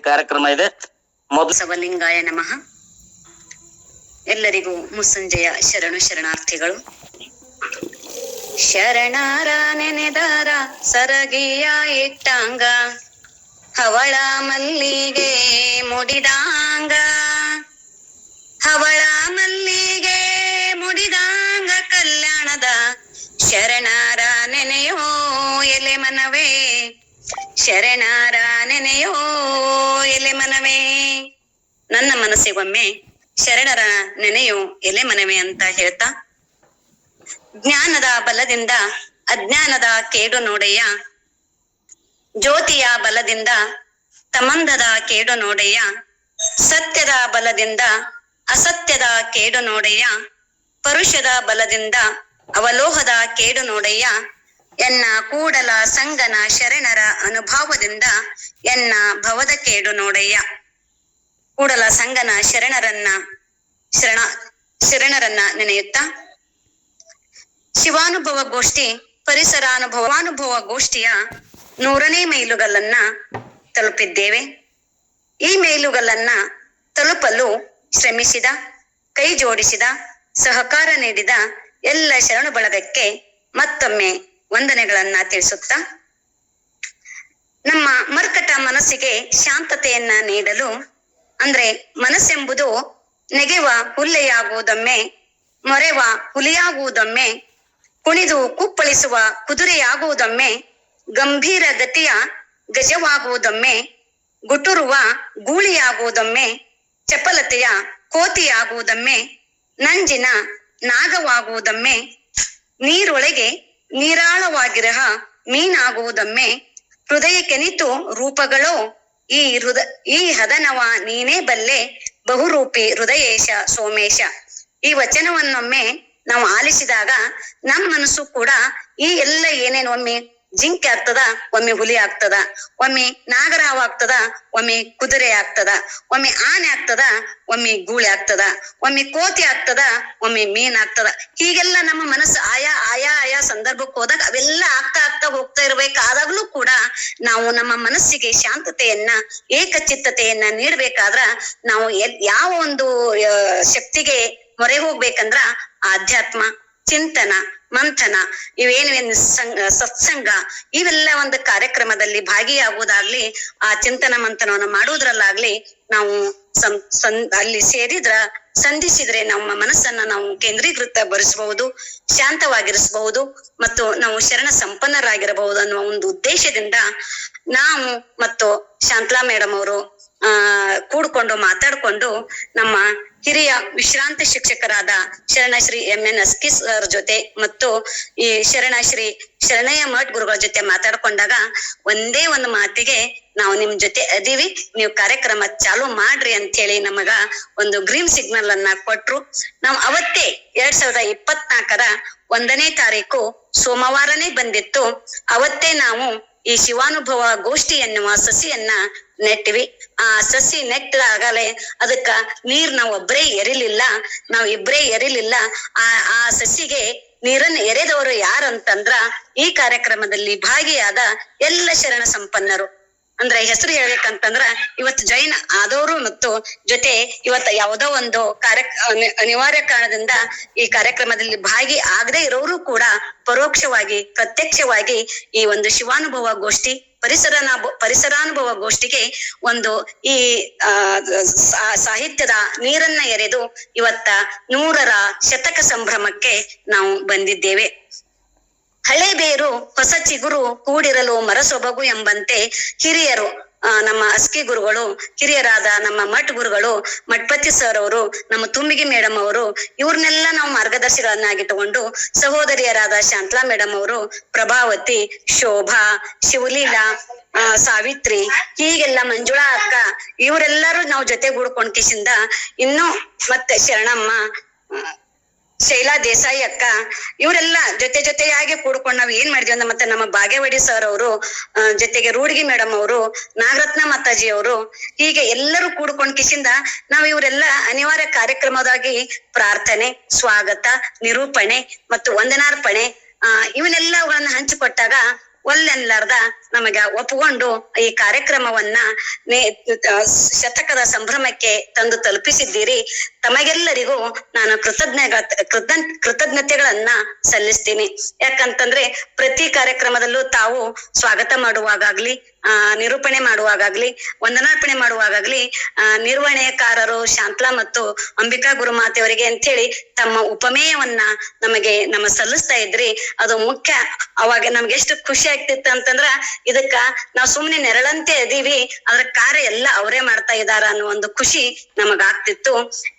ಕಾರ್ಯಕ್ರಮ ಇದೆ. ಮೊದಲು ಬಸವಲಿಂಗಾಯ ನಮಃ. ಎಲ್ಲರಿಗೂ ಮುಸ್ಸಂಜೆಯ ಶರಣು ಶರಣಾರ್ಥಿಗಳು. ಶರಣಾರ ನೆನೆದಾರ ಸರಗಿಯ ಇಟ್ಟಾಂಗ. ಹವಳ ಮಲ್ಲಿಗೆ ಮುಡಿದಾಂಗ. ಹವಳ ಮಲ್ಲಿಗೆ ಮುಡಿದಾಂಗ ಕಲ್ಯಾಣದ ಶರಣಾರ ನೆನೆಯೋ ಎಲೆ ಮನವೇ. ಶರಣಾರ ನೆನೆಯೋ ಎಲೆ ಮನವೇ? ನನ್ನ ಮನಸ್ಸಿಗೊಮ್ಮೆ ಶರಣರ ನೆನೆಯೋ ಎಲೆ ಮನವೇ ಅಂತ ಹೇಳ್ತಾ, ಜ್ಞಾನದ ಬಲದಿಂದ ಅಜ್ಞಾನದ ಕೇಡು ನೋಡೆಯ, ಜ್ಯೋತಿಯ ಬಲದಿಂದ ತಮಂದದ ಕೇಡು ನೋಡೆಯ, ಸತ್ಯದ ಬಲದಿಂದ ಅಸತ್ಯದ ಕೇಡು ನೋಡೆಯ, ಪರುಷದ ಬಲದಿಂದ ಅವಲೋಹದ ಕೇಡು ನೋಡೆಯ ಎನ್ನ ಕೂಡಲ ಸಂಗನ ಶರಣರ ಅನುಭಾವದಿಂದ ಎನ್ನ ಭವದ ಕೇಡು ನೋಡಯ್ಯ. ಕೂಡಲ ಸಂಗನ ಶರಣರನ್ನ ಶರಣ, ಶರಣರನ್ನ ನೆನೆಯುತ್ತ, ಶಿವಾನುಭವ ಗೋಷ್ಠಿ ಪರಿಸರಾನುಭವಾನುಭವ ಗೋಷ್ಠಿಯ ನೂರನೇ ಮೈಲುಗಲ್ಲನ್ನ ತಲುಪಿದ್ದೇವೆ. ಈ ಮೈಲುಗಲ್ಲನ್ನ ತಲುಪಲು ಶ್ರಮಿಸಿದ ಕೈ ಜೋಡಿಸಿದ ಸಹಕಾರ ನೀಡಿದ ಎಲ್ಲ ಶರಣು ಬಳಗಕ್ಕೆ ಮತ್ತೊಮ್ಮೆ ವಂದನೆಗಳನ್ನ ತಿಳಿಸುತ್ತಾ ನಮ್ಮ ಮರ್ಕಟ ಮನಸ್ಸಿಗೆ ಶಾಂತತೆಯನ್ನ ನೀಡಲು ಅಂದ್ರೆ ಮನಸ್ಸೆಂಬುದು ನೆಗೆವ ಹುಲ್ಲೆಯಾಗುವುದೊಮ್ಮೆ, ಮೊರೆವ ಹುಲಿಯಾಗುವುದೊಮ್ಮೆ, ಕುಣಿದು ಕುಪ್ಪಳಿಸುವ ಕುದುರೆಯಾಗುವುದೊಮ್ಮೆ ಗಂಭೀರ ಗತಿಯ ಗಜವಾಗುವುದೊಮ್ಮೆ, ಗುಟುರುವ ಗೂಳಿಯಾಗುವುದೊಮ್ಮೆ, ಚಪಲತೆಯ ಕೋತಿಯಾಗುವುದೊಮ್ಮೆ, ನಂಜಿನ ನಾಗವಾಗುವುದೊಮ್ಮೆ, ನೀರೊಳಗೆ ನೀರಾಳವಾಗಿರಹ ಮೀನಾಗುವುದಮ್ಮೆ ಹೃದಯ ಕೆನಿತು ರೂಪಗಳೋ, ಈ ಹೃದ, ಈ ಹದನವ ನೀನೇ ಬಲ್ಲೆ ಬಹುರೂಪಿ ಹೃದಯೇಶ ಸೋಮೇಶ. ಈ ವಚನವನ್ನೊಮ್ಮೆ ನಾವು ಆಲಿಸಿದಾಗ ನಮ್ಮ ಮನಸ್ಸು ಕೂಡ ಈ ಎಲ್ಲ ಏನೇನು ಒಮ್ಮೆ ಜಿಂಕೆ ಆಗ್ತದ, ಒಮ್ಮೆ ಹುಲಿ ಆಗ್ತದ, ಒಮ್ಮೆ ನಾಗರಾವ ಆಗ್ತದ, ಒಮ್ಮೆ ಕುದುರೆ ಆಗ್ತದ, ಒಮ್ಮೆ ಆನೆ ಆಗ್ತದ, ಒಮ್ಮೆ ಗೂಳಿ ಆಗ್ತದ, ಒಮ್ಮೆ ಕೋತಿ ಆಗ್ತದ, ಒಮ್ಮೆ ಮೀನ್ ಆಗ್ತದ. ಹೀಗೆಲ್ಲ ನಮ್ಮ ಮನಸ್ಸು ಆಯಾ ಆಯಾ ಆಯಾ ಸಂದರ್ಭಕ್ಕೆ ಹೋದಾಗ ಅವೆಲ್ಲ ಆಗ್ತಾ ಆಗ್ತಾ ಹೋಗ್ತಾ ಇರ್ಬೇಕಾದಾಗ್ಲೂ ಕೂಡ ನಾವು ನಮ್ಮ ಮನಸ್ಸಿಗೆ ಶಾಂತತೆಯನ್ನ, ಏಕಚಿತ್ತತೆಯನ್ನ ನೀಡ್ಬೇಕಾದ್ರ ನಾವು ಯಾವ ಒಂದು ಶಕ್ತಿಗೆ ಮೊರೆ ಹೋಗ್ಬೇಕಂದ್ರ ಆಧ್ಯಾತ್ಮ. ಚಿಂತನ, ಮಂಥನ, ಇವೇನು ಸಂಗ ಸತ್ಸಂಗ, ಇವೆಲ್ಲ ಒಂದು ಕಾರ್ಯಕ್ರಮದಲ್ಲಿ ಭಾಗಿಯಾಗುವುದಾಗ್ಲಿ, ಆ ಚಿಂತನ, ಮಂಥನವನ್ನು ಮಾಡುವುದ್ರಲ್ಲಾಗ್ಲಿ ನಾವು ಅಲ್ಲಿ ಸೇರಿದ್ರ, ಸಂಧಿಸಿದ್ರೆ ನಮ್ಮ ಮನಸ್ಸನ್ನ ನಾವು ಕೇಂದ್ರೀಕೃತ ಬರಿಸಬಹುದು ಶಾಂತವಾಗಿರಿಸಬಹುದು, ಮತ್ತು ನಾವು ಶರಣ ಸಂಪನ್ನರಾಗಿರಬಹುದು ಅನ್ನುವ ಒಂದು ಉದ್ದೇಶದಿಂದ ನಾವು ಮತ್ತು ಶಾಂತಲಾ ಮೇಡಮ್ ಅವರು ಆ, ಕೂಡ್ಕೊಂಡು ಮಾತಾಡ್ಕೊಂಡು ನಮ್ಮ ಹಿರಿಯ ವಿಶ್ರಾಂತ ಶಿಕ್ಷಕರಾದ Sharanashri M N Aski sir ಜೊತೆ ಮತ್ತು ಈ ಶರಣಶ್ರೀ ಶರಣಯ್ಯ ಮಠ್ ಗುರುಗಳ ಜೊತೆ ಮಾತಾಡ್ಕೊಂಡಾಗ ಒಂದೇ ಒಂದು ಮಾತಿಗೆ ನಾವು ನಿಮ್ ಜೊತೆ ಅದೀವಿ. ನೀವು ಕಾರ್ಯಕ್ರಮ ಚಾಲು ಮಾಡ್ರಿ ಅಂತ ಹೇಳಿ ನಮಗ ಒಂದು ಗ್ರೀನ್ ಸಿಗ್ನಲ್ ಅನ್ನ ಕೊಟ್ರು. ನಾವು ಅವತ್ತೇ ಎರಡ್ ಸಾವಿರದ ಇಪ್ಪತ್ನಾಲ್ಕರ ಒಂದನೇ ತಾರೀಕು ಸೋಮವಾರನೇ ಬಂದಿತ್ತು. ಅವತ್ತೇ ನಾವು ಈ ಶಿವಾನುಭವ ಗೋಷ್ಠಿ ಎನ್ನುವ ಸಸಿಯನ್ನ ನೆಟ್ಟಿವಿ. ಆ ಸಸಿ ನೆಟ್ಟದಾಗಲೇ ಅದಕ್ಕ ನೀರ್ ನಾವ್ ಒಬ್ರೇ ಎರಿಲಿಲ್ಲ. ನಾವ್ ಇಬ್ರೇ ಎರಿಲಿಲ್ಲ. ಆ ಆ ಸಸಿಗೆ ನೀರನ್ನ ಎರೆದವರು ಯಾರಂತಂದ್ರ ಈ ಕಾರ್ಯಕ್ರಮದಲ್ಲಿ ಭಾಗಿಯಾದ ಎಲ್ಲ ಶರಣ ಸಂಪನ್ನರು. ಅಂದ್ರೆ ಹೆಸರು ಹೇಳ್ಬೇಕಂತಂದ್ರ ಇವತ್ತು ಜೈನ್ ಆದವರು ಮತ್ತು ಜೊತೆ ಇವತ್ತು ಯಾವುದೋ ಒಂದು ಕಾರ್ಯ ಅನಿ- ಅನಿವಾರ್ಯ ಕಾರಣದಿಂದ ಈ ಕಾರ್ಯಕ್ರಮದಲ್ಲಿ ಭಾಗಿ ಆಗದೆ ಇರೋರು ಕೂಡ ಪರೋಕ್ಷವಾಗಿ, ಪ್ರತ್ಯಕ್ಷವಾಗಿ ಈ ಒಂದು ಶಿವಾನುಭವ ಗೋಷ್ಠಿ, ಪರಿಸರನ, ಪರಿಸರಾನುಭವ ಗೋಷ್ಠಿಗೆ ಒಂದು ಈ ಸಾಹಿತ್ಯದ ನೀರನ್ನ ಎರೆದು ಇವತ್ತ ನೂರರ ಶತಕ ಸಂಭ್ರಮಕ್ಕೆ ನಾವು ಬಂದಿದ್ದೇವೆ. ಹಳೆ ಬೇರು ಹೊಸ ಚಿಗುರು ಕೂಡಿರಲು ಮರಸೊಬಗು ಎಂಬಂತೆ ಹಿರಿಯರು ನಮ್ಮ ಅಸ್ಕಿ ಗುರುಗಳು, ಹಿರಿಯರಾದ ನಮ್ಮ ಮಠ್ ಗುರುಗಳು, ಮಠಪತಿ ಸರ್ ಅವರು, ನಮ್ಮ ತುಂಬಿಗೆ ಮೇಡಮ್ ಅವರು, ಇವ್ರನ್ನೆಲ್ಲ ನಾವು ಮಾರ್ಗದರ್ಶಿಗಳನ್ನಾಗಿ ತಗೊಂಡು ಸಹೋದರಿಯರಾದ ಶಾಂತಲಾ ಮೇಡಮ್ ಅವರು, ಪ್ರಭಾವತಿ, ಶೋಭಾ, ಶಿವಲೀಲಾ, ಆ, ಸಾವಿತ್ರಿ, ಹೀಗೆಲ್ಲ ಮಂಜುಳಾ ಅಕ್ಕ, ಇವರೆಲ್ಲರೂ ನಾವು ಜೊತೆಗೂಡ್ಕೊಂಡ್ ಇನ್ನು ಮತ್ತೆ ಶರಣಮ್ಮ ಶೈಲಾ ದೇಸಾಯಿ ಅಕ್ಕ, ಇವರೆಲ್ಲ ಜೊತೆ ಜೊತೆಯಾಗಿ ಕೂಡ್ಕೊಂಡು ನಾವು ಏನ್ ಮಾಡಿದ್ವಿ ಅಂದ್ರೆ ಮತ್ತೆ ನಮ್ಮ ಬಾಗೇವಾಡಿ ಸರ್ ಅವರು ಜೊತೆಗೆ ರೂಡ್ಗಿ ಮೇಡಮ್ ಅವರು, ನಾಗರತ್ನ ಮಾತಾಜಿ ಅವರು, ಹೀಗೆ ಎಲ್ಲರೂ ಕೂಡ್ಕೊಂಡ್ ಕಿಸಿಂದ ನಾವು ಇವರೆಲ್ಲ ಅನಿವಾರ್ಯ ಕಾರ್ಯಕ್ರಮದಾಗಿ ಪ್ರಾರ್ಥನೆ, ಸ್ವಾಗತ, ನಿರೂಪಣೆ ಮತ್ತು ವಂದನಾರ್ಪಣೆ, ಆ ಇವನ್ನೆಲ್ಲಗಳನ್ನ ಹಂಚಿಕೊಟ್ಟಾಗ ಒಲ್ಲೆನ್ಲಾರ್ದ ನಮಗ ಒಪ್ಕೊಂಡು ಈ ಕಾರ್ಯಕ್ರಮವನ್ನ ಶತಕದ ಸಂಭ್ರಮಕ್ಕೆ ತಂದು ತಲುಪಿಸಿದ್ದೀರಿ. ತಮಗೆಲ್ಲರಿಗೂ ನಾನು ಕೃತಜ್ಞ ಕೃತಜ್ಞ, ಕೃತಜ್ಞತೆಗಳನ್ನ ಸಲ್ಲಿಸ್ತೀನಿ. ಯಾಕಂತಂದ್ರೆ ಪ್ರತಿ ಕಾರ್ಯಕ್ರಮದಲ್ಲೂ ತಾವು ಸ್ವಾಗತ ಮಾಡುವಾಗಾಗ್ಲಿ, ಆ, ನಿರೂಪಣೆ ಮಾಡುವಾಗಾಗ್ಲಿ, ವಂದನಾರ್ಪಣೆ ಮಾಡುವಾಗಾಗ್ಲಿ, ಆ, ನಿರ್ವಹಣೆಕಾರರು ಶಾಂತಲಾ ಮತ್ತು ಅಂಬಿಕಾ ಗುರುಮಾತೆಯವರಿಗೆ ಅಂತೇಳಿ ತಮ್ಮ ಉಪಮೇಯವನ್ನ ನಮಗೆ, ನಮ್ಮ ಸಲ್ಲಿಸ್ತಾ ಇದ್ರಿ. ಅದು ಮುಖ್ಯ. ಅವಾಗ ನಮ್ಗೆ ಎಷ್ಟು ಖುಷಿ ಆಗ್ತಿತ್ತು ಅಂತಂದ್ರ ಇದಕ್ಕ ನಾವ್ ಸುಮ್ನೆ ನೆರಳಂತೆ ಅದೀವಿ ಅದ್ರ ಕಾರ್ಯ ಎಲ್ಲ ಅವರೇ ಮಾಡ್ತಾ ಇದಾರ ಅನ್ನೋ ಒಂದು ಖುಷಿ ನಮಗಾಗ್ತಿತ್ತು.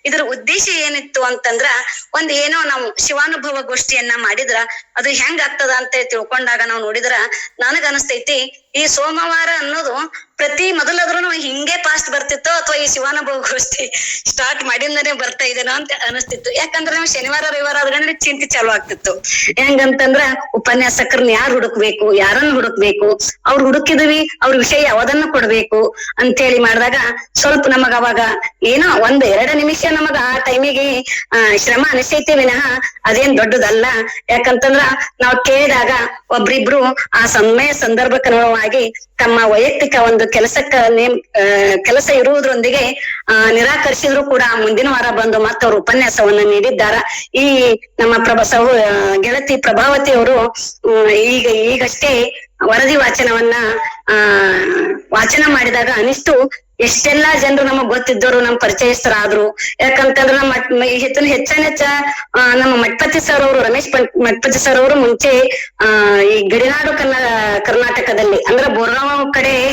ಇದ್ರ ಉದ್ದೇಶ ಏನಿತ್ತು ಅಂತಂದ್ರ, ಒಂದ್ ಏನೋ ನಾವು ಶಿವಾನುಭವ ಗೋಷ್ಠಿಯನ್ನ ಮಾಡಿದ್ರ, ಅದು ಹೆಂಗ್ ಆಗ್ತದ ಅಂತ ತಿಳ್ಕೊಂಡಾಗ ನಾವು ನೋಡಿದ್ರ ನನಗ ಅನಸ್ತೈತಿ ಈ ಸೋಮವಾರ ಅನ್ನೋದು ಪ್ರತಿ ಮೊದಲಾದ್ರೂ ಹಿಂಗೆ ಪಾಸ್ಟ್ ಬರ್ತಿತ್ತೋ ಅಥವಾ ಈ ಶಿವಾನುಭವ ಗೋಷ್ಠಿ ಸ್ಟಾರ್ಟ್ ಮಾಡಿಂದನೇ ಬರ್ತಾ ಇದೇನೋ ಅಂತ ಅನಿಸ್ತಿತ್ತು. ಯಾಕಂದ್ರೆ ನಾವು ಶನಿವಾರ, ರವಿವಾರ ಆದ್ರೆ ಚಿಂತೆ ಚಾಲು ಆಗ್ತಿತ್ತು. ಹೆಂಗಂತಂದ್ರ ಉಪನ್ಯಾಸಕರನ್ನ ಯಾರು ಹುಡುಕ್ಬೇಕು, ಯಾರನ್ನ ಹುಡುಕ್ಬೇಕು, ಅವ್ರು ಹುಡುಕಿದ್ವಿ, ಅವ್ರ ವಿಷಯ ಯಾವ್ದನ್ನ ಕೊಡ್ಬೇಕು ಅಂತೇಳಿ ಮಾಡಿದಾಗ ಸ್ವಲ್ಪ ನಮಗ ಅವಾಗ ಏನೋ ಒಂದ್ ಎರಡು ನಿಮಿಷ ನಮಗ ಆ ಟೈಮಿಗೆ ಆ, ಶ್ರಮ ಅನಿಸೈತಿ ವಿನಃ ಅದೇನ್ ದೊಡ್ಡದಲ್ಲ. ಯಾಕಂತಂದ್ರ ನಾವ್ ಕೇಳಿದಾಗ ಒಬ್ರಿಬ್ರು ಆ ಸಮಯ ಸಂದರ್ಭಕ್ಕನುಗುಣವಾಗಿ ತಮ್ಮ ವೈಯಕ್ತಿಕ ಒಂದು ಕೆಲಸಕ್ಕ ನೇಮ್ ಕೆಲಸ ಇರುವುದರೊಂದಿಗೆ ನಿರಾಕರಿಸಿದ್ರು ಕೂಡ ಮುಂದಿನ ವಾರ ಬಂದು ಮತ್ತವರು ಉಪನ್ಯಾಸವನ್ನ ನೀಡಿದ್ದಾರ? ಈ ನಮ್ಮ ಪ್ರಭ, ಸಹೋ ಗೆಳತಿ ಪ್ರಭಾವತಿ ಅವರು ಈಗ, ಈಗಷ್ಟೇ ವರದಿ ವಾಚನವನ್ನ, ಆ, ವಾಚನ ಮಾಡಿದಾಗ ಅನಿಷ್ಟು ಎಷ್ಟೆಲ್ಲಾ ಜನರು ನಮಗ್ ಗೊತ್ತಿದ್ದವರು ನಮ್ ಪರಿಚಯಸ್ಥರಾದ್ರು. ಯಾಕಂತಂದ್ರ ನಮ್ಮ ಹೆಚ್ಚಿನ ಹೆಚ್ಚ ನಮ್ಮ ಮಠಪತಿ ಸರ್ ಅವರು ರಮೇಶ್ ಮಠಪತಿ ಸರ್ ಅವರು ಮುಂಚೆ, ಆ, ಈ ಗಡಿನಾಡು ಕನ್ನ ಕರ್ನಾಟಕದಲ್ಲಿ, ಅಂದ್ರ ಬೋರ್ಗಾಂವ್ ಕಡೆ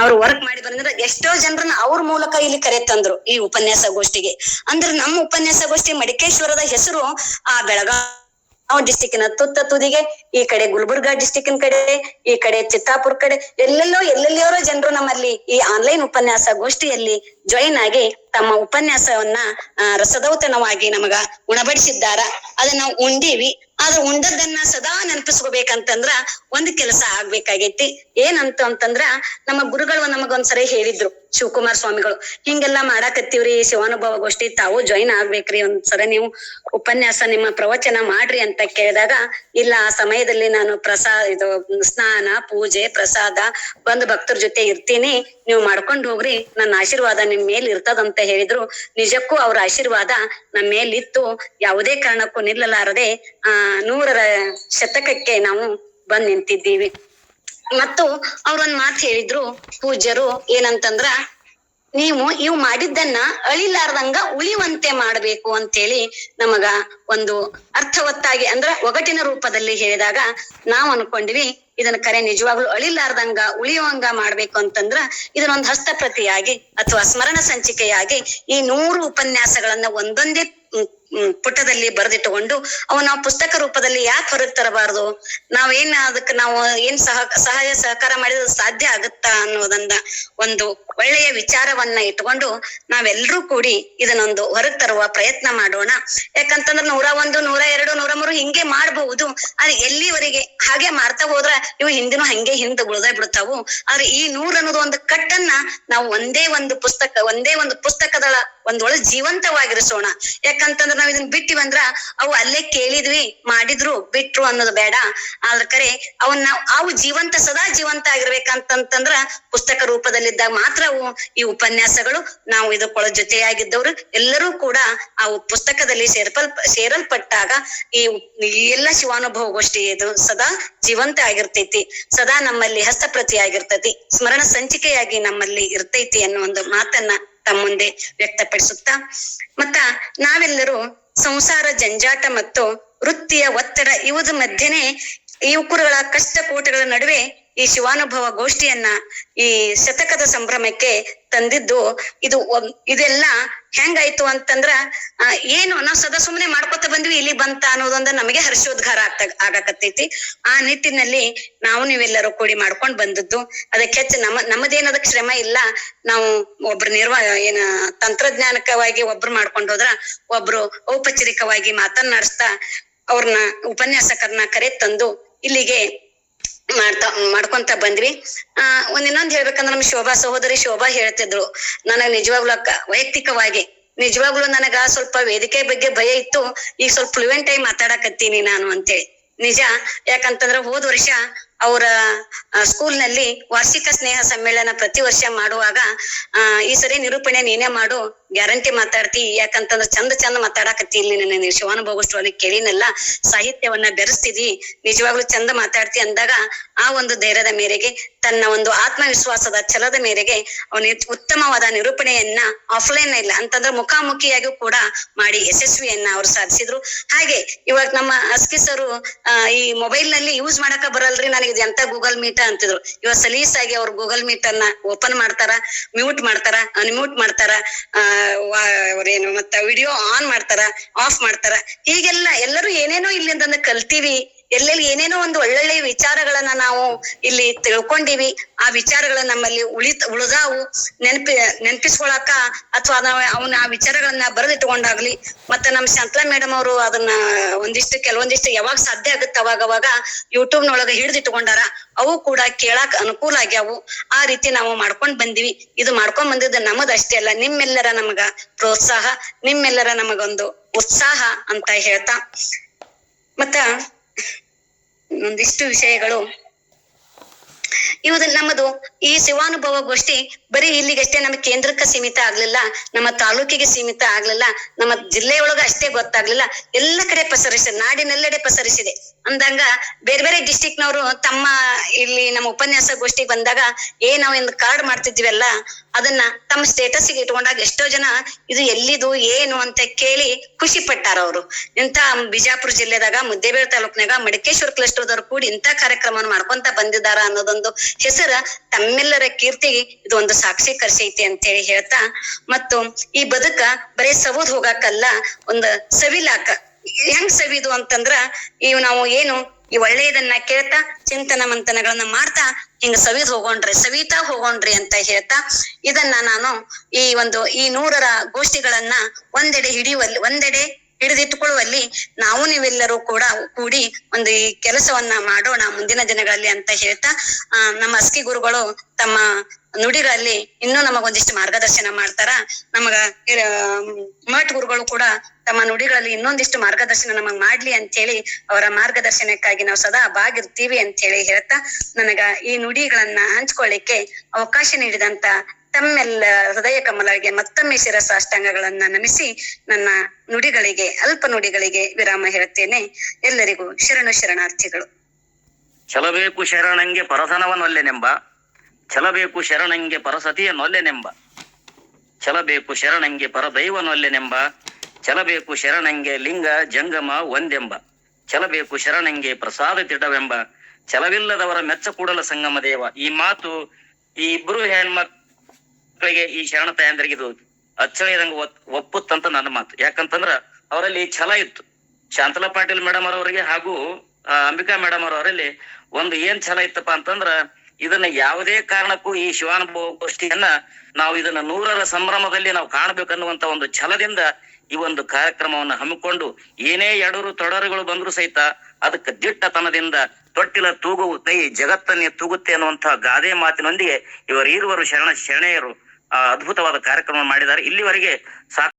ಅವ್ರು ವರ್ಕ್ ಮಾಡಿ ಬಂದ್ರೆ ಎಷ್ಟೋ ಜನರನ್ನ ಅವ್ರ ಮೂಲಕ ಇಲ್ಲಿ ಕರೆ ತಂದ್ರು ಈ ಉಪನ್ಯಾಸ ಗೋಷ್ಠಿಗೆ. ಅಂದ್ರೆ ನಮ್ಮ ಉಪನ್ಯಾಸ ಗೋಷ್ಠಿ ಮಡಿಕೇಶ್ವರದ ಹೆಸರು ಆ ಬೆಳಗಾವ್ ಡಿಸ್ಟಿಕ್ಕಿನ ತುತ್ತ ತುದಿಗೆ, ಈ ಕಡೆ ಗುಲ್ಬರ್ಗಾ ಡಿಸ್ಟಿಕ್ನ ಕಡೆ, ಈ ಕಡೆ ಚಿತ್ತಾಪುರ್ ಕಡೆ, ಎಲ್ಲೆಲ್ಲೋ ಎಲ್ಲೆಲ್ಲಿಯವರೋ ಜನರು ನಮ್ಮಲ್ಲಿ ಈ ಆನ್ಲೈನ್ ಉಪನ್ಯಾಸ ಗೋಷ್ಠಿಯಲ್ಲಿ ಜಾಯಿನ್ ಆಗಿ ತಮ್ಮ ಉಪನ್ಯಾಸವನ್ನ ರಸದೌತನವಾಗಿ ನಮಗ ಉಣಬಡಿಸಿದ್ದಾರ. ಅದನ್ನ ಉಂಡೀವಿ. ಆದ್ರೆ ಉಂಡದನ್ನ ಸದಾ ನೆನಪಿಸ್ಕೋಬೇಕಂತಂದ್ರ ಒಂದ್ ಕೆಲಸ ಆಗ್ಬೇಕಾಗೈತಿ. ಏನಂತ ಅಂತಂದ್ರ ನಮ್ಮ ಗುರುಗಳು ನಮಗೊಂದ್ಸರಿ ಹೇಳಿದ್ರು, ಶಿವಕುಮಾರ್ ಸ್ವಾಮಿಗಳು. ಹಿಂಗೆಲ್ಲಾ ಮಾಡಾಕತ್ತೀವ್ರಿ, ಶಿವಾನುಭವ ಗೋಷ್ಠಿ, ತಾವು ಜಾಯಿನ್ ಆಗ್ಬೇಕ್ರಿ ಒಂದ್ಸರ ನೀವು ಉಪನ್ಯಾಸ ನಿಮ್ಮ ಪ್ರವಚನ ಮಾಡ್ರಿ ಅಂತ ಕೇಳಿದಾಗ, ಇಲ್ಲ, ಆ ಸಮಯದಲ್ಲಿ ನಾನು ಪ್ರಸಾದ ಇದು, ಸ್ನಾನ, ಪೂಜೆ, ಪ್ರಸಾದ, ಬಂದು ಭಕ್ತರ ಜೊತೆ ಇರ್ತೀನಿ, ನೀವು ಮಾಡ್ಕೊಂಡು ಹೋಗ್ರಿ, ನನ್ನ ಆಶೀರ್ವಾದ ನಿಮ್ ಮೇಲೆ ಇರ್ತದಂತ ಹೇಳಿದ್ರು. ನಿಜಕ್ಕೂ ಅವರ ಆಶೀರ್ವಾದ ನಮ್ಮ ಮೇಲಿತ್ತು. ಯಾವುದೇ ಕಾರಣಕ್ಕೂ ನಿಲ್ಲಲಾರದೆ, ಆ, ನೂರರ ಶತಕಕ್ಕೆ ನಾವು ಬಂದ್ ನಿಂತಿದ್ದೀವಿ. ಮತ್ತು ಅವ್ರೊಂದ್ ಮಾತು ಹೇಳಿದ್ರು ಪೂಜ್ಯರು ಏನಂತಂದ್ರ, ನೀವು ಇವು ಮಾಡಿದ್ದನ್ನ ಅಳಿಲಾರ್ದಂಗ ಉಳಿಯುವಂತೆ ಅಂತ ಅಂತೇಳಿ ನಮಗ ಒಂದು ಅರ್ಥವತ್ತಾಗಿ, ಅಂದ್ರ ಒಗಟಿನ ರೂಪದಲ್ಲಿ ಹೇಳಿದಾಗ ನಾವ್ ಅನ್ಕೊಂಡ್ವಿ ಇದನ್ನ ಕರೆ ನಿಜವಾಗ್ಲೂ ಅಳಿಲಾರ್ದಂಗ ಉಳಿಯುವಂಗ ಮಾಡ್ಬೇಕು ಅಂತಂದ್ರ ಇದನ್ನೊಂದು ಹಸ್ತಪ್ರತಿಯಾಗಿ ಅಥವಾ ಸ್ಮರಣ ಸಂಚಿಕೆಯಾಗಿ ಈ ನೂರು ಉಪನ್ಯಾಸಗಳನ್ನ ಒಂದೊಂದೇ ಪುಟದಲ್ಲಿ ಬರೆದಿಟ್ಟುಕೊಂಡು ಅವನ್ನ ಪುಸ್ತಕ ರೂಪದಲ್ಲಿ ಯಾಕೆ ಹೊರಗೆ ತರಬಾರದು? ನಾವೇನ್ ಅದಕ್ಕೆ ನಾವು ಏನ್ ಸಹ, ಸಹಾಯ, ಸಹಕಾರ ಮಾಡಿದ್ರೆ ಸಾಧ್ಯ ಆಗುತ್ತಾ ಅನ್ನೋದನ್ನ ಒಂದು ಒಳ್ಳೆಯ ವಿಚಾರವನ್ನ ಇಟ್ಕೊಂಡು ನಾವೆಲ್ಲರೂ ಕೂಡಿ ಇದನ್ನೊಂದು ಹೊರಗೆ ತರುವ ಪ್ರಯತ್ನ ಮಾಡೋಣ. ಯಾಕಂತಂದ್ರೆ ನೂರ ಒಂದು, ನೂರ ಎರಡು, ನೂರ ಮೂರು ಹಿಂಗೆ ಮಾಡಬಹುದು ಆದ್ರೆ ಎಲ್ಲಿವರೆಗೆ ಹಾಗೆ ಮಾಡ್ತಾ ಹೋದ್ರ ಇವು ಹಿಂದಿನ ಹಂಗೆ ಹಿಂದೆ ಉಳಿದೇ ಬಿಡ್ತಾವು. ಆದ್ರೆ ಈ ನೂರ್ ಅನ್ನೋದು ಒಂದು ಕಟ್ಟನ್ನ ನಾವು ಒಂದೇ ಒಂದು ಪುಸ್ತಕ, ಒಂದೇ ಒಂದು ಪುಸ್ತಕದ ಒಂದೊಳ ಜೀವಂತವಾಗಿರಿಸೋಣ. ಯಾಕಂತಂದ್ರ ನಾವ್ ಇದನ್ನ ಬಿಟ್ಟಿವಂದ್ರ ಅವು ಅಲ್ಲೇ ಕೇಳಿದ್ವಿ, ಮಾಡಿದ್ರು, ಬಿಟ್ರು ಅನ್ನೋದು ಬೇಡ. ಆದ್ರ ಕರೆ ಅವನ್ನ ಅವು ಜೀವಂತ, ಸದಾ ಜೀವಂತ ಆಗಿರ್ಬೇಕಂತಂತಂದ್ರ ಪುಸ್ತಕ ರೂಪದಲ್ಲಿದ್ದಾಗ ಮಾತ್ರ ಅವು ಈ ಉಪನ್ಯಾಸಗಳು ನಾವು ಇದಕ್ಕೊಳ ಜೊತೆಯಾಗಿದ್ದವರು. ಎಲ್ಲರೂ ಕೂಡ ಆ ಪುಸ್ತಕದಲ್ಲಿ ಸೇರ್ಪಲ್, ಸೇರಲ್ಪಟ್ಟಾಗ ಈ ಎಲ್ಲ ಶಿವಾನುಭವ ಗೋಷ್ಠಿ ಇದು ಸದಾ ಜೀವಂತ ಆಗಿರ್ತೈತಿ, ಸದಾ ನಮ್ಮಲ್ಲಿ ಹಸ್ತಪ್ರತಿ ಆಗಿರ್ತೈತಿ ಸ್ಮರಣ ಸಂಚಿಕೆಯಾಗಿ ನಮ್ಮಲ್ಲಿ ಇರ್ತೈತಿ ಅನ್ನೋ ಒಂದು ಮಾತನ್ನ ತಮ್ಮ ಮುಂದೆ ವ್ಯಕ್ತಪಡಿಸುತ್ತಾ, ಮತ್ತ ನಾವೆಲ್ಲರೂ ಸಂಸಾರ ಜಂಜಾಟ ಮತ್ತು ವೃತ್ತಿಯ ಒತ್ತಡ ಇವುದ ಮಧ್ಯೆನೆ ಯುವಕರುಗಳ ಕಷ್ಟ ಕೋಟಗಳ ನಡುವೆ ಈ ಶಿವಾನುಭವ ಗೋಷ್ಠಿಯನ್ನ ಈ ಶತಕದ ಸಂಭ್ರಮಕ್ಕೆ ತಂದಿದ್ದು ಇದು ಇದೆಲ್ಲ ಹೆಂಗಾಯ್ತು ಅಂತಂದ್ರ ಏನು ನಾವು ಸದಾ ಸುಮ್ಮನೆ ಮಾಡ್ಕೊತ ಬಂದ್ವಿ, ಇಲ್ಲಿ ಬಂತ ಅನ್ನೋದೊಂದ ನಮಗೆ ಹರ್ಷೋದ್ಗಾರ ಆಗ್ತ, ಆಗಾಕತ್ತೈತಿ. ಆ ನಿಟ್ಟಿನಲ್ಲಿ ನಾವು ನೀವೆಲ್ಲರೂ ಕೂಡಿ ಮಾಡ್ಕೊಂಡ್ ಬಂದದ್ದು. ಅದಕ್ಕೆ ಹೆಚ್ಚು ನಮ್ಮ ನಮ್ಮದೇನ ಅದಕ್ಕೆ ಶ್ರಮ ಇಲ್ಲ, ನಾವು ಒಬ್ರು ನಿರ್ವ, ಏನ ತಂತ್ರಜ್ಞಾನಕವಾಗಿ ಒಬ್ರು ಮಾಡ್ಕೊಂಡು ಹೋದ್ರ ಒಬ್ರು ಔಪಚಾರಿಕವಾಗಿ ಮಾತನ್ನಾಡಿಸ್ತಾ ಅವ್ರನ್ನ ಉಪನ್ಯಾಸಕರನ್ನ ಕರೆ ತಂದು ಇಲ್ಲಿಗೆ ಮಾಡ್ತಾ, ಮಾಡ್ಕೊಂತ ಬಂದ್ವಿ. ಆ, ಒಂದ್ ಇನ್ನೊಂದ್ ಹೇಳ್ಬೇಕಂದ್ರೆ ನಮ್ ಶೋಭಾ ಸಹೋದರಿ ಶೋಭಾ ಹೇಳ್ತಿದ್ರು. ನನಗ್ ನಿಜವಾಗ್ಲೂ ಅಕ್ಕ, ವೈಯಕ್ತಿಕವಾಗಿ, ನಿಜವಾಗ್ಲೂ ನನಗ ಸ್ವಲ್ಪ ವೇದಿಕೆ ಬಗ್ಗೆ ಭಯ ಇತ್ತು. ಈಗ ಸ್ವಲ್ಪ ಫ್ಲೂಯೆಂಟ್ ಆಗಿ ಮಾತಾಡಕತ್ತೀನಿ ನಾನು ಅಂತೇಳಿ. ನಿಜ, ಯಾಕಂತಂದ್ರ ಹೋದ್ ವರ್ಷ ಅವರ ಸ್ಕೂಲ್ನಲ್ಲಿ ವಾರ್ಷಿಕ ಸ್ನೇಹ ಸಮ್ಮೇಳನ ಪ್ರತಿ ವರ್ಷ ಮಾಡುವಾಗ ಈ ಸರಿ ನಿರೂಪಣೆ ನೀನೇ ಮಾಡು ಗ್ಯಾರಂಟಿ ಮಾತಾಡ್ತಿ ಯಾಕಂತಂದ್ರೆ ಚಂದ ಚಂದ ಮಾತಾಡಕತ್ತಿ ಇಲ್ಲಿ ನನ್ನ ಶಿವಾನುಭೋಗಷ್ಟು ಅಲ್ಲಿ ಕೇಳಿನಲ್ಲ ಸಾಹಿತ್ಯವನ್ನ ಬೆರೆಸ್ತಿದಿ ನಿಜವಾಗ್ಲೂ ಚಂದ ಮಾತಾಡ್ತಿ ಅಂದಾಗ ಆ ಒಂದು ಧೈರ್ಯದ ಮೇರೆಗೆ ತನ್ನ ಒಂದು ಆತ್ಮವಿಶ್ವಾಸದ ಛಲದ ಮೇರೆಗೆ ಅವನು ಉತ್ತಮವಾದ ನಿರೂಪಣೆಯನ್ನ ಆಫ್ಲೈನ್ ಇಲ್ಲ ಅಂತಂದ್ರೆ ಮುಖಾಮುಖಿಯಾಗಿ ಕೂಡ ಮಾಡಿ ಯಶಸ್ವಿಯನ್ನ ಅವ್ರು ಸಾಧಿಸಿದ್ರು. ಹಾಗೆ ಇವಾಗ ನಮ್ಮ ಅಸ್ಕಿ ಸರು ಆ, ಈ ಮೊಬೈಲ್ನಲ್ಲಿ ಯೂಸ್ ಮಾಡಕ ಬರಲ್ರಿ ಇದು ಎಂತ ಗೂಗಲ್ ಮೀಟ್ ಅಂತಿದ್ರು. ಇವಾಗ ಸಲೀಸಾಗಿ ಅವ್ರು ಗೂಗಲ್ ಮೀಟ್ ಅನ್ನ ಓಪನ್ ಮಾಡ್ತಾರ ಮ್ಯೂಟ್ ಮಾಡ್ತಾರ ಅನ್ಮ್ಯೂಟ್ ಮಾಡ್ತಾರ ಅವ್ರೇನು, ಮತ್ತ ವಿಡಿಯೋ ಆನ್ ಮಾಡ್ತಾರ ಆಫ್ ಮಾಡ್ತಾರ. ಹೀಗೆಲ್ಲ ಎಲ್ಲರೂ ಏನೇನೋ ಇಲ್ಲಿಂದ ಕಲ್ತೀವಿ. ಎಲ್ಲೆಲ್ಲಿ ಏನೇನೋ ಒಂದು ಒಳ್ಳೊಳ್ಳೆ ವಿಚಾರಗಳನ್ನ ನಾವು ಇಲ್ಲಿ ತಿಳ್ಕೊಂಡಿವಿ, ಆ ವಿಚಾರಗಳ ನಮ್ಮಲ್ಲಿ ಉಳಿತ, ಉಳಿದಾವು. ನೆನಪಿ, ನೆನಪಿಸ್ಕೊಳಕ ಅಥವಾ ನಾವು ಅವನ ಆ ವಿಚಾರಗಳನ್ನ ಬರೆದಿಟ್ಟುಕೊಂಡಾಗ್ಲಿ ಮತ್ತೆ ನಮ್ಮ ಶಾಂತಲಾ ಮೇಡಮ್ ಅವರು ಅದನ್ನ ಒಂದಿಷ್ಟು, ಕೆಲವೊಂದಿಷ್ಟು ಯಾವಾಗ ಸಾಧ್ಯ ಆಗುತ್ತೆ ಅವಾಗ ಅವಾಗ ಯೂಟ್ಯೂಬ್ ನೊಳಗ ಹಿಡಿದಿಟ್ಕೊಂಡಾರ, ಅವು ಕೂಡ ಕೇಳಾಕ ಅನುಕೂಲ ಆಗ್ಯಾವು. ಆ ರೀತಿ ನಾವು ಮಾಡ್ಕೊಂಡ್ ಬಂದಿವಿ. ಇದು ಮಾಡ್ಕೊಂಡ್ ಬಂದಿದ್ದು ನಮದ್ ಅಷ್ಟೇ ಅಲ್ಲ, ನಿಮ್ಮೆಲ್ಲರ ನಮಗ ಪ್ರೋತ್ಸಾಹ, ನಿಮ್ಮೆಲ್ಲರ ನಮಗೊಂದು ಉತ್ಸಾಹ ಅಂತ ಹೇಳ್ತಾ. ಮತ್ತ ಒಂದಿಷ್ಟು ವಿಷಯಗಳು. ಇವುದು ನಮ್ಮದು ಈ ಶಿವಾನುಭವ ಗೋಷ್ಠಿ ಬರೀ ಇಲ್ಲಿಗಷ್ಟೇ ನಮ್ಮ ಕೇಂದ್ರಕ್ಕೆ ಸೀಮಿತ ಆಗ್ಲಿಲ್ಲ, ನಮ್ಮ ತಾಲೂಕಿಗೆ ಸೀಮಿತ ಆಗ್ಲಿಲ್ಲ, ನಮ್ಮ ಜಿಲ್ಲೆಯೊಳಗ ಅಷ್ಟೇ ಗೊತ್ತಾಗ್ಲಿಲ್ಲ. ಎಲ್ಲ ಕಡೆ ಪಸರಿಸಿದೆ ನಾಡಿನೆಲ್ಲೆಡೆ ಪಸರಿಸಿದೆ. ಅಂದಂಗ ಬೇರೆ ಬೇರೆ ಡಿಸ್ಟಿಕ್ ನವರು ತಮ್ಮ ಇಲ್ಲಿ ನಮ್ಮ ಉಪನ್ಯಾಸ ಗೋಷ್ಠಿಗೆ ಬಂದಾಗ ಏ ನಾವು ಒಂದು ಕಾರ್ಡ್ ಮಾಡ್ತಿದ್ವಿಲ್ಲ ಅದನ್ನ ತಮ್ಮ ಸ್ಟೇಟಸ್ ಇಟ್ಕೊಂಡಾಗ ಎಷ್ಟೋ ಜನ ಇದು ಎಲ್ಲಿದು, ಏನು ಅಂತ ಕೇಳಿ ಖುಷಿ ಪಟ್ಟಾರ ಅವರು. ಇಂತ ಬಿಜಾಪುರ ಜಿಲ್ಲೆದಾಗ ಮುದ್ದೇಬೇಳೆ ತಾಲೂಕ್ನಾಗ ಮಡಿಕೇಶ್ವರ ಕ್ಲಸ್ಟರ್ದವ್ರು ಕೂಡಿ ಇಂತ ಕಾರ್ಯಕ್ರಮವನ್ನು ಮಾಡ್ಕೊಂತ ಬಂದಿದ್ದಾರ ಅನ್ನೋದೊಂದು ಹೆಸರ ತಮ್ಮೆಲ್ಲರ ಕೀರ್ತಿ ಇದು ಒಂದು ಅಂತ ಹೇಳಿ ಹೇಳ್ತಾ, ಮತ್ತು ಈ ಬದುಕ ಬರೇ ಸವದ್ ಹೋಗಾಕಲ್ಲ, ಒಂದು ಸವಿಲಾಕ ಹೆಂಗ್ ಸವಿದು ಅಂತಂದ್ರ ಇವ್ ನಾವು ಏನು ಈ ಒಳ್ಳೆಯದನ್ನ ಕೇಳ್ತಾ ಚಿಂತನ ಮಂಥನಗಳನ್ನ ಮಾಡ್ತಾ ಹಿಂಗ ಸವಿದ್ ಹೋಗೋಣ್ರಿ, ಸವಿತಾ ಹೋಗೋಣ್ರಿ ಅಂತ ಹೇಳ್ತಾ ಇದನ್ನ ನಾನು ಈ ಒಂದು ಈ ನೂರರ ಗೋಷ್ಠಿಗಳನ್ನ ಒಂದೆಡೆ ಹಿಡಿಯುವಲ್ಲಿ, ಒಂದೆಡೆ ಹಿಡಿದಿಟ್ಟುಕೊಳ್ಳುವಲ್ಲಿ ನಾವು ನೀವೆಲ್ಲರೂ ಕೂಡ ಕೂಡಿ ಒಂದು ಈ ಕೆಲಸವನ್ನ ಮಾಡೋಣ ಮುಂದಿನ ದಿನಗಳಲ್ಲಿ ಅಂತ ಹೇಳ್ತಾ, ಆ, ನಮ್ಮ ಅಸ್ಕಿ ಗುರುಗಳು ತಮ್ಮ ನುಡಿಗಳಲ್ಲಿ ಇನ್ನೂ ನಮಗೊಂದಿಷ್ಟು ಮಾರ್ಗದರ್ಶನ ಮಾಡ್ತಾರ? ನಮಗ ಮಠ್ ಗುರುಗಳು ಕೂಡ ತಮ್ಮ ನುಡಿಗಳಲ್ಲಿ ಇನ್ನೊಂದಿಷ್ಟು ಮಾರ್ಗದರ್ಶನ ನಮಗ್ ಮಾಡ್ಲಿ ಅಂತ ಹೇಳಿ ಅವರ ಮಾರ್ಗದರ್ಶನಕ್ಕಾಗಿ ನಾವು ಸದಾ ಬಾಗಿರ್ತೀವಿ ಅಂತ ಹೇಳಿ ಹೇಳ್ತಾ, ನನಗ ಈ ನುಡಿಗಳನ್ನ ಹಂಚ್ಕೊಳ್ಳಿಕ್ಕೆ ಅವಕಾಶ ನೀಡಿದಂತ ತಮ್ಮೆಲ್ಲ ಹೃದಯ ಕಮಲಗೆ ಮತ್ತೊಮ್ಮೆ ಶಿರಸಾಷ್ಟಾಂಗಗಳನ್ನ ನಮಿಸಿ ನನ್ನ ನುಡಿಗಳಿಗೆ, ಅಲ್ಪ ನುಡಿಗಳಿಗೆ ವಿರಾಮ ಹೇಳ್ತೇನೆ ಎಲ್ಲರಿಗೂ ಶರಣು ಶರಣಾರ್ಥಿಗಳು. ಛಲಬೇಕು ಶರಣಂಗೆ ಪರಸನವನೊಲ್ಲೆನೆಂಬ ಛಲಬೇಕು ಶರಣಂಗೆ ಪರಸತಿಯ ನೊಲ್ಲೆನೆಂಬ ಛಲಬೇಕು ಶರಣಂಗೆ ಪರದೈವನೊಲ್ಲೆನೆಂಬ ಛಲಬೇಕು ಶರಣಂಗೆ ಲಿಂಗ ಜಂಗಮ ಒಂದೆಂಬ ಛಲಬೇಕು ಶರಣಂಗೆ ಪ್ರಸಾದ ತಿಡವೆಂಬ ಛಲವಿಲ್ಲದವರ ಮೆಚ್ಚ ಕೂಡಲ ಸಂಗಮ ದೇವ. ಈ ಮಾತು ಈ ಇಬ್ರು ಹೆಣ್ಮಕ್ಳಿಗೆ ಈ ಶರಣ ತಾಯಂದ್ರಿಗೆ ಇದು ಅಚ್ಚಳಿದಂಗ ಒಪ್ಪುತ್ತಂತ ನನ್ನ ಮಾತು. ಯಾಕಂತಂದ್ರ ಅವರಲ್ಲಿ ಛಲ ಇತ್ತು. ಶಾಂತಲಾ ಪಾಟೀಲ್ ಮೇಡಮ್ ಅವರವರಿಗೆ ಹಾಗೂ ಅಂಬಿಕಾ ಮೇಡಮ್ ಅವರವರಲ್ಲಿ ಒಂದು ಏನ್ ಛಲ ಇತ್ತಪ್ಪ ಅಂತಂದ್ರ ಇದನ್ನ ಯಾವುದೇ ಕಾರಣಕ್ಕೂ ಈ ಶಿವಾನುಭವ ಗೋಷ್ಠಿಯನ್ನ ನಾವು ಇದನ್ನ ನೂರರ ಸಂಭ್ರಮದಲ್ಲಿ ನಾವು ಕಾಣಬೇಕನ್ನುವಂತ ಒಂದು ಛಲದಿಂದ ಈ ಒಂದು ಕಾರ್ಯಕ್ರಮವನ್ನು ಹಮ್ಮಿಕೊಂಡು ಏನೇ ಎಡರು ತೊಡರುಗಳು ಬಂದ್ರು ಸಹಿತ ಅದಕ್ಕೆ ದಿಟ್ಟತನದಿಂದ ತೊಟ್ಟಿಲ ತೂಗುವ ಕೈ ಜಗತ್ತನ್ನೇ ತೂಗುತ್ತೆ ಅನ್ನುವಂತಹ ಗಾದೆ ಮಾತಿನೊಂದಿಗೆ ಇವರ ಇರುವರು ಶರಣ, ಶರಣೆಯರು ಅದ್ಭುತವಾದ ಕಾರ್ಯಕ್ರಮ ಮಾಡಿದ್ದಾರೆ. ಇಲ್ಲಿವರೆಗೆ ಸಾಕು